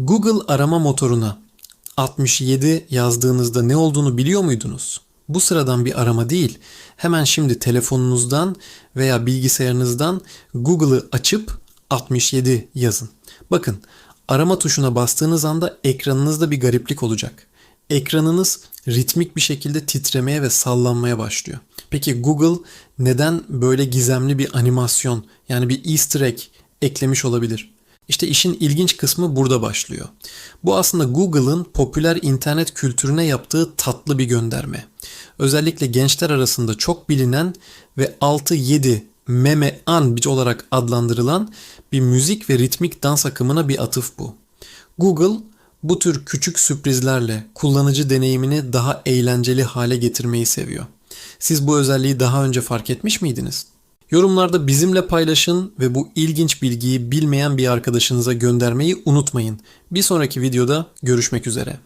Google arama motoruna 67 yazdığınızda ne olduğunu biliyor muydunuz? Bu sıradan bir arama değil. Hemen şimdi telefonunuzdan veya bilgisayarınızdan Google'ı açıp 67 yazın. Bakın arama tuşuna bastığınız anda ekranınızda bir gariplik olacak. Ekranınız ritmik bir şekilde titremeye ve sallanmaya başlıyor. Peki Google neden böyle gizemli bir animasyon yani bir easter egg eklemiş olabilir? İşte işin ilginç kısmı burada başlıyor. Bu aslında Google'ın popüler internet kültürüne yaptığı tatlı bir gönderme. Özellikle gençler arasında çok bilinen ve 6-7 meme an olarak adlandırılan bir müzik ve ritmik dans akımına bir atıf bu. Google bu tür küçük sürprizlerle kullanıcı deneyimini daha eğlenceli hale getirmeyi seviyor. Siz bu özelliği daha önce fark etmiş miydiniz? Yorumlarda bizimle paylaşın ve bu ilginç bilgiyi bilmeyen bir arkadaşınıza göndermeyi unutmayın. Bir sonraki videoda görüşmek üzere.